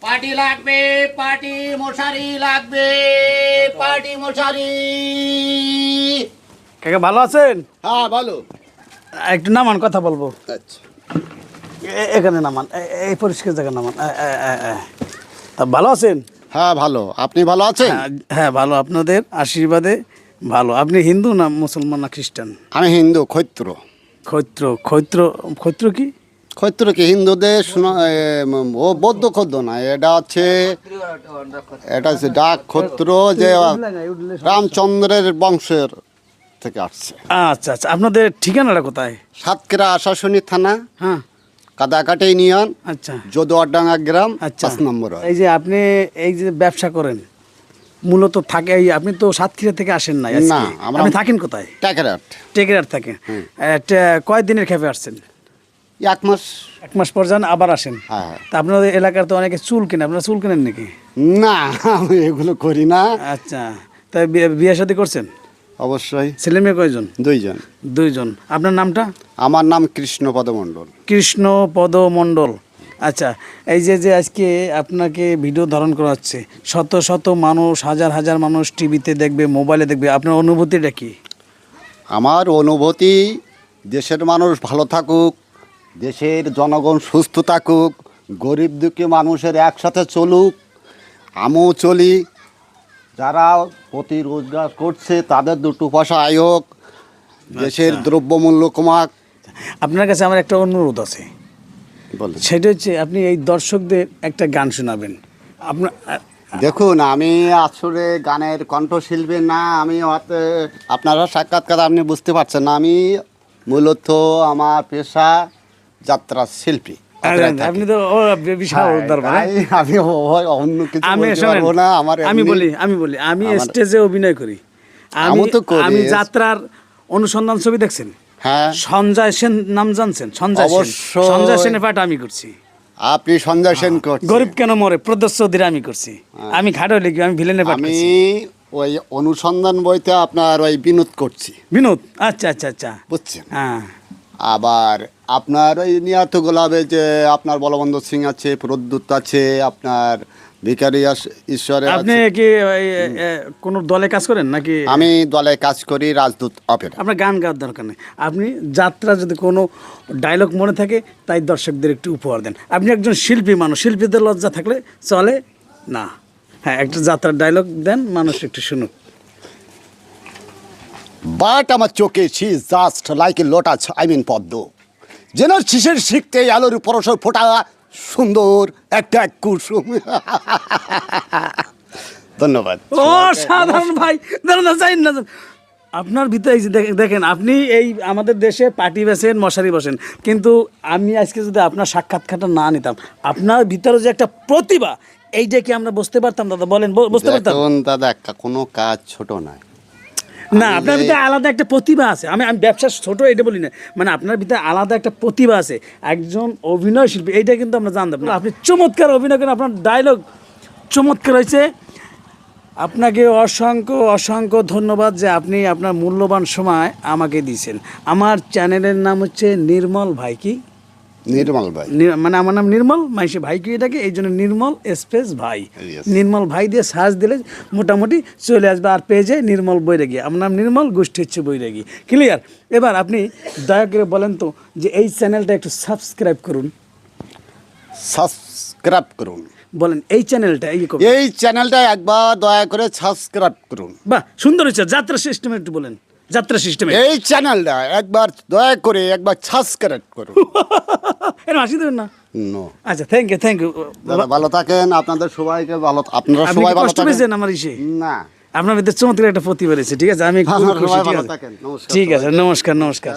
Party লাগবে party মশারি লাগবে পার্টি মশারি। কাকা ভালো আছেন? হ্যাঁ ভালো। একটু নামান কথা বলব। আচ্ছা। এ- এখানে নামান এই পরিষ্কার জায়গা নামান। তা ভালো আছেন? হ্যাঁ ভালো। আপনি ভালো আছেন? হ্যাঁ, হ্যাঁ ভালো। আপনাদের আশীর্বাদে ভালো। আপনি হিন্দু না মুসলমান না খ্রিস্টান? আমি হিন্দু ক্ষৈত্র ক্ষৈত্র ক্ষৈত্র ক্ষৈত্র কি? ক্ষৈত্র কি হিন্দুদের ও বৌদ্ধ ক্ষদ্র না এটা হচ্ছে এটা হচ্ছে ডাক ক্ষত্র যে রামচন্দ্রের বংশের থেকে আসছে। আচ্ছা আচ্ছা আপনাদের ঠিকানাটা কোথায়? সাতক্ষীরা আশাশুনি থানা হ্যাঁ। কাদাকাটি ইউনিয়ন আচ্ছা। যদুয়ারডাঙ্গা গ্রাম আচ্ছা। পাঁচ নম্বর এই যে আপনি এই যে ব্যবসা করেন মূলত থাকে এই আপনি তো সাতক্ষীরা থেকে আসেন না আপনি থাকেন কোথায়? ট্যাকেরাট টেকেরাট থাকেন। কয় দিনের খেপে আসছেন? এক মাস এক মাস পর যান আবার আসেন। হ্যাঁ তা আপনাদের এলাকার তো অনেকে চুল কেনে আপনারা চুল কেনেন নাকি? না আমি এগুলো করি না। আচ্ছা তাই বিয়ে- শাদী করছেন? অবশ্যই। ছেলে মেয়ে কয়জন? দুইজন। দুইজন। আপনার নামটা? আমার নাম কৃষ্ণপদ মণ্ডল। কৃষ্ণ পদ মণ্ডল। আচ্ছা এই যে যে আজকে আপনাকে ভিডিও ধারণ করা হচ্ছে শত শত মানুষ হাজার হাজার মানুষ টিভিতে দেখবে মোবাইলে দেখবে আপনার অনুভূতিটা কি? আমার অনুভূতি দেশের মানুষ ভালো থাকুক দেশের জনগণ সুস্থ থাকুক গরিব দুঃখী মানুষের একসাথে চলুক আমিও চলি। যারা প্রতি রোজগার করছে তাদের দুটো পয়সা আয় হোক দেশের দ্রব্যমূল্য কমাক। আপনার কাছে আমার একটা অনুরোধ আছে। সেটা হচ্ছে আপনি এই দর্শকদের একটা গান শোনাবেন। আপনার দেখুন আমি আসলে গানের কণ্ঠশিল্পী না আমি আপনারা সাক্ষাৎকার আপনি বুঝতে পারছেন না। আমি মূলত আমার পেশা যাত্রা শিল্পী। আপনি তো বিশাল আমি অন্য কিছু আমি বলতে শোনেন, পারব না আমার আমি বলি আমি বলি আমি স্টেজে অভিনয় করি। আমি তো আমি যাত্রার অনুসন্ধান ছবি দেখছেন? হ্যাঁ। সঞ্জয় সেন নাম জানছেন? সঞ্জয় সেন। সঞ্জয় সেনের পাঠ আমি করছি। আপনি সঞ্জয় সেন করছেন। গরিব কেন মরে? প্রদর্শ চৌধুরী আমি করছি। আমি খাটো লিখি আমি পাঠ হ্যাঁ। আমি ওই অনুসন্ধান বইতে আপনার ওই বিনোদ করছি। বিনোদ? আচ্ছা আচ্ছা আচ্ছা। বুঝছেন? হ্যাঁ। আবার আপনার ওই নিয়াত গোলাপে যে আপনার বলবন্ধ সিং আছে প্রদ্যুৎ আছে আপনার ভিকারি ঈশ্বরের আপনি কি কোনো দলে কাজ করেন নাকি? আমি দলে কাজ করি রাজদূত অপেরা আপনার গান গাওয়ার দরকার নেই। আপনি যাত্রা যদি কোনো ডায়লগ মনে থাকে তাই দর্শকদের একটু উপহার দেন। আপনি একজন শিল্পী মানুষ শিল্পীদের লজ্জা থাকলে চলে না। হ্যাঁ একটা যাত্রার ডায়লগ দেন মানুষ একটু শুনুক। বাট আমার চোখে she just like a lotus I mean পদ্ম। যেন শিশের শিখতে আলোর পরশ ফোটা সুন্দর একটা এক কুসুম। ধন্যবাদ। ও সাধারণ ভাই। দাঁড়ান যাই না আপনার ভিতরে এই যে দেখেন- আপনি এই আমাদের দেশে পার্টি বসেন মশারি বসেন কিন্তু আমি আজকে যদি আপনার সাক্ষাৎকারটা না নিতাম আপনার ভিতরে যে একটা প্রতিভা এইটা কি আমরা বুঝতে পারতাম দাদা? বলেন বুঝতে পারতাম? দাদা কোনো কাজ ছোট নয়। না আপনার ভিতরে আলাদা একটা প্রতিভা আছে। আমি আমি ব্যবসা ছোট এটা বলি না। মানে আপনার ভিতরে আলাদা একটা প্রতিভা আছে। একজন অভিনয় শিল্পী এইটা কিন্তু আমরা জানতাম না। আপনি চমৎকার অভিনয় করেন আপনার ডায়লগ চমৎকার হয়েছে। আপনাকে অসংখ্য অসংখ্য ধন্যবাদ যে আপনি আপনার মূল্যবান সময় আমাকে দিয়েছেন। আমার চ্যানেলের নাম হচ্ছে নির্মল ভাই কি? নির্মল ভাই। মানে আমার নাম নির্মল মাইসে ভাই কি এটাকে এই জন্য নির্মল স্পেস ভাই। নির্মল ভাই দিয়ে সার্চ দিলে মোটামুটি চলে আসবে আর পেজে নির্মল বৈরাগী। আমার নাম নির্মল গোষ্ঠী হচ্ছে বৈরাগী। ক্লিয়ার এবার আপনি দয়া করে বলেন তো যে এই চ্যানেলটা একটু সাবস্ক্রাইব করুন। সাবস্ক্রাইব করুন। বলেন এই চ্যানেলটা এই এই চ্যানেলটা একবার দয়া করে সাবস্ক্রাইব করুন। বাহ সুন্দর হচ্ছে যাত্রা সিস্টেমে একটু বলেন। যাত্রা সিস্টেমে এই চ্যানেলটা একবার দয়া করে একবার সাবস্ক্রাইব করুন। এর হাসি দেবেন না? নো আচ্ছা থ্যাংক ইউ থ্যাংক ইউ দাদা ভালো থাকেন আপনাদের সবাইকে ভালো আপনারা আপনি সবাই ভালো কষ্ট থাকেন? আমার ইসে? না। আপনার ভিতরে চমৎকার একটা প্রতিভা রয়েছে ঠিক আছে? আমি ঠিক আছে। নমস্কার নমস্কার